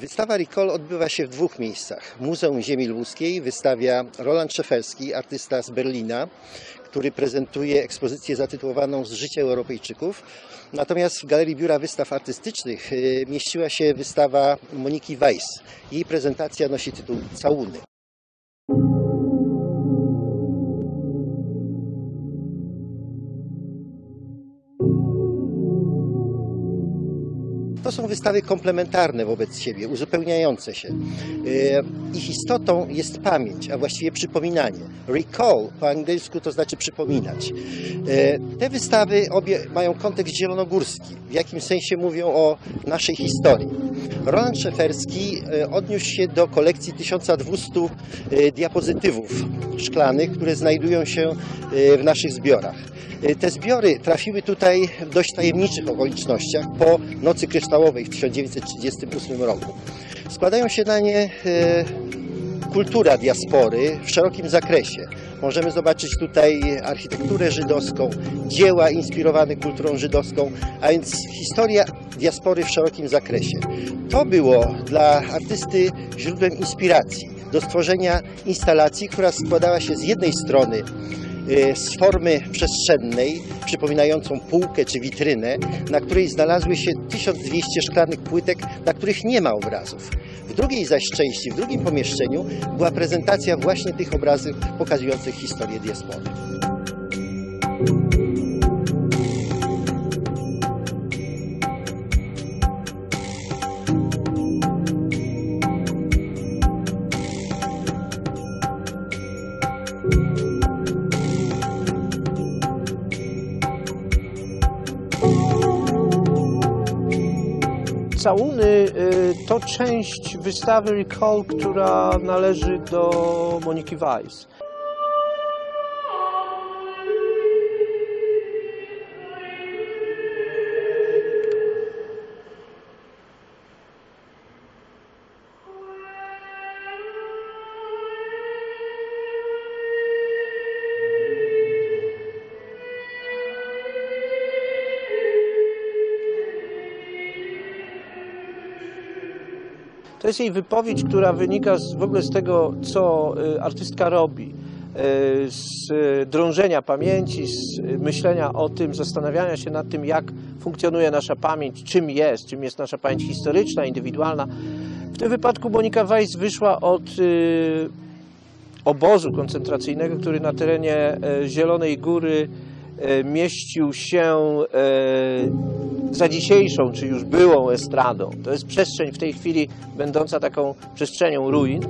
Wystawa Recall odbywa się w dwóch miejscach. Muzeum Ziemi Lubuskiej wystawia Roland Szeferski, artysta z Berlina, który prezentuje ekspozycję zatytułowaną Z życia Europejczyków. Natomiast w Galerii Biura Wystaw Artystycznych y, mieściła się wystawa Moniki Weiss. Jej prezentacja nosi tytuł Całuny. To są wystawy komplementarne wobec siebie, uzupełniające się. E, Ich istotą jest pamięć, a właściwie przypominanie. Recall po angielsku to znaczy przypominać. E, Te wystawy obie mają kontekst zielonogórski, w jakim sensie mówią o naszej historii. Roland Szeferski e, odniósł się do kolekcji 1200 e, diapozytywów szklanych, które znajdują się w naszych zbiorach. Te zbiory trafiły tutaj w dość tajemniczych okolicznościach po Nocy Kryształowej w 1938 roku. Składają się na nie e, kultura diaspory w szerokim zakresie. Możemy zobaczyć tutaj architekturę żydowską, dzieła inspirowane kulturą żydowską, a więc historia diaspory w szerokim zakresie. To było dla artysty źródłem inspiracji do stworzenia instalacji, która składała się z jednej strony z formy przestrzennej, przypominającą półkę czy witrynę, na której znalazły się 1200 szklanych płytek, na których nie ma obrazów. W drugiej zaś części, w drugim pomieszczeniu była prezentacja właśnie tych obrazów pokazujących historię diaspory. Całuny y, to część wystawy Recall, która należy do Moniki Weiss. To jest jej wypowiedź, która wynika z, w ogóle z tego, co y, artystka robi. Y, Z drążenia pamięci, z myślenia o tym, zastanawiania się nad tym, jak funkcjonuje nasza pamięć, czym jest, czym jest nasza pamięć historyczna, indywidualna. W tym wypadku Monika Weiss wyszła od y, obozu koncentracyjnego, który na terenie e, Zielonej Góry e, mieścił się e, za dzisiejszą, czy już byłą estradą. To jest przestrzeń w tej chwili będąca taką przestrzenią ruin.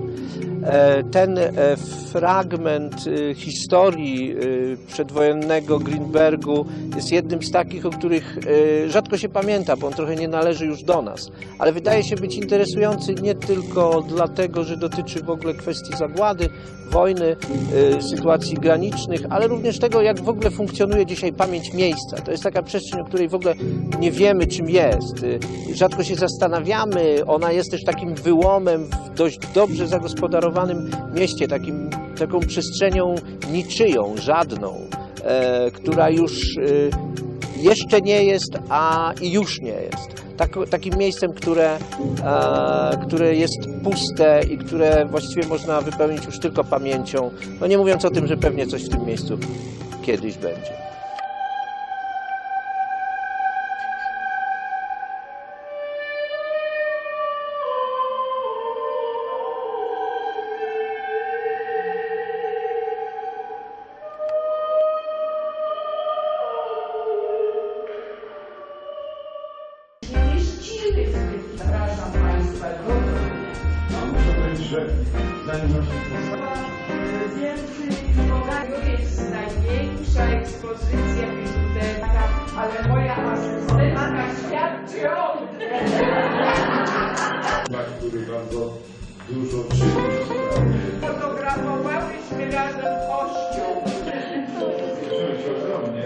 E, Ten e, fragment e, historii przedwojennego Greenbergu jest jednym z takich, o których rzadko się pamięta, bo on trochę nie należy już do nas. Ale wydaje się być interesujący nie tylko dlatego, że dotyczy w ogóle kwestii zagłady, wojny, sytuacji granicznych, ale również tego, jak w ogóle funkcjonuje dzisiaj pamięć miejsca. To jest taka przestrzeń, o której w ogóle nie wiemy, czym jest. Rzadko się zastanawiamy. Ona jest też takim wyłomem w dość dobrze zagospodarowanym mieście, takim, taką przestrzenią niczyją, żadną, e, która już e, jeszcze nie jest, a i już nie jest. Tak, takim miejscem, które, e, które jest puste i które właściwie można wypełnić już tylko pamięcią. No nie mówiąc o tym, że pewnie coś w tym miejscu kiedyś będzie. Jest największa ekspozycja biżuterka, ale moja asystentka świadczy o który bardzo dużo czyni. Fotografowałyśmy razem kościół. Się ogromnie.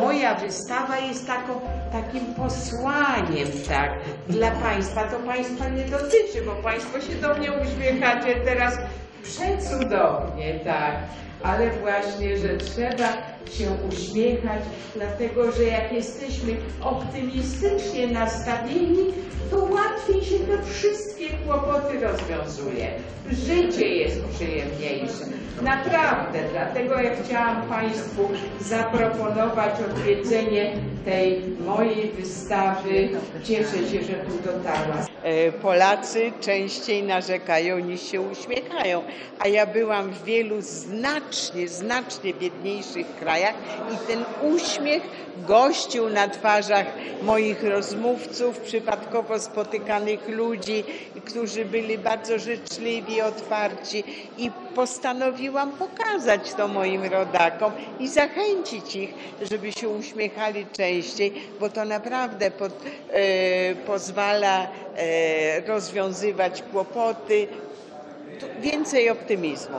Moja wystawa jest taką, takim posłaniem, tak, dla Państwa. To Państwa nie dotyczy, bo Państwo się do mnie uśmiechacie teraz przecudownie, tak. Ale właśnie, że trzeba się uśmiechać, dlatego że jak jesteśmy optymistycznie nastawieni, kłopoty rozwiązuje. Życie jest przyjemniejsze. Naprawdę, dlatego ja chciałam Państwu zaproponować odwiedzenie tej mojej wystawy. Cieszę się, że tu dotarła. E, Polacy częściej narzekają niż się uśmiechają, a ja byłam w wielu znacznie, znacznie biedniejszych krajach i ten uśmiech gościł na twarzach moich rozmówców, przypadkowo spotykanych ludzi, którzy byli bardzo życzliwi, otwarci i postanowiłam pokazać to moim rodakom i zachęcić ich, żeby się uśmiechali częściej, bo to naprawdę pod, e, pozwala rozwiązywać kłopoty. Więcej optymizmu.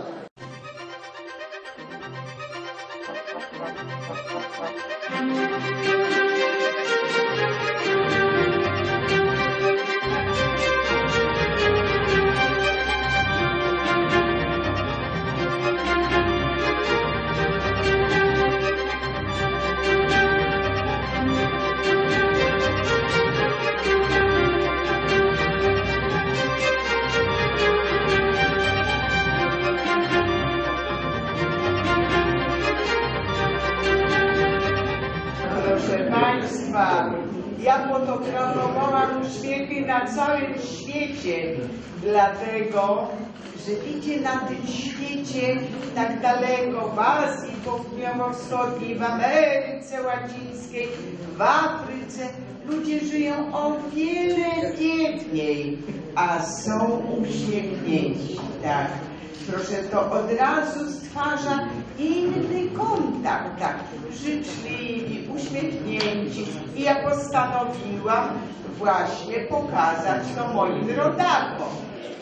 Ja fotografowałam uśmiechy na całym świecie, dlatego, że idzie na tym świecie tak daleko, w Azji Południowo-Wschodniej, w Ameryce Łacińskiej, w Afryce, ludzie żyją o wiele biedniej, a są uśmiechnięci, tak. Proszę, to od razu stwarza inny kontakt, tak, życzliwi, uśmiechnięci. I ja postanowiłam właśnie pokazać to moim rodakom.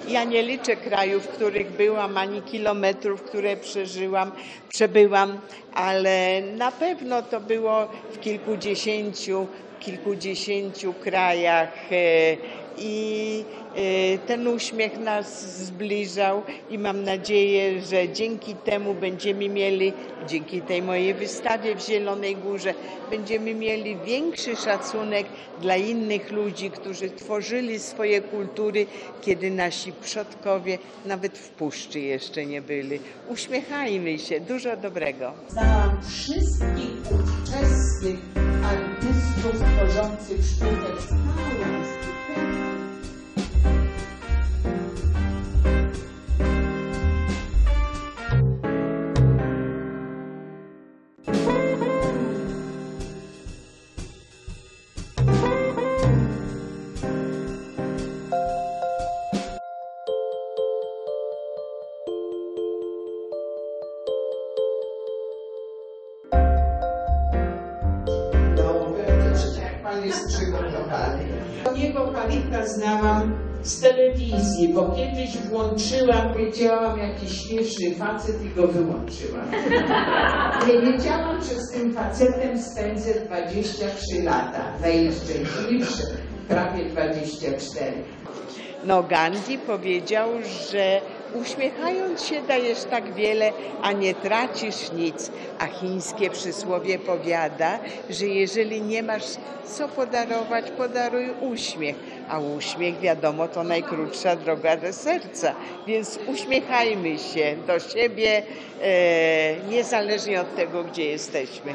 Ja nie liczę krajów, w których byłam, ani kilometrów, które przeżyłam, przebyłam, ale na pewno to było w kilkudziesięciu, kilkudziesięciu krajach e, i e, ten uśmiech nas zbliżał i mam nadzieję, że dzięki temu będziemy mieli, dzięki tej mojej wystawie w Zielonej Górze, będziemy mieli większy szacunek dla innych ludzi, którzy tworzyli swoje kultury, kiedy nasi przodkowie nawet w puszczy jeszcze nie byli. Uśmiechajmy się, dużo dobrego. Znałam wszystkich ówczesnych artystów tworzących sztukę pan jest przygotowany. Jego kalika znałam z telewizji, bo kiedyś włączyłam, wiedziałam jakiś śmieszny facet i go wyłączyłam. Nie wiedziałam, że z tym facetem spędzę 23 lata. Najszczęśliwsze, prawie 24. No, Gandhi powiedział, że uśmiechając się dajesz tak wiele, a nie tracisz nic. A chińskie przysłowie powiada, że jeżeli nie masz co podarować, podaruj uśmiech. A uśmiech, wiadomo, to najkrótsza droga do serca. Więc uśmiechajmy się do siebie, e, niezależnie od tego, gdzie jesteśmy.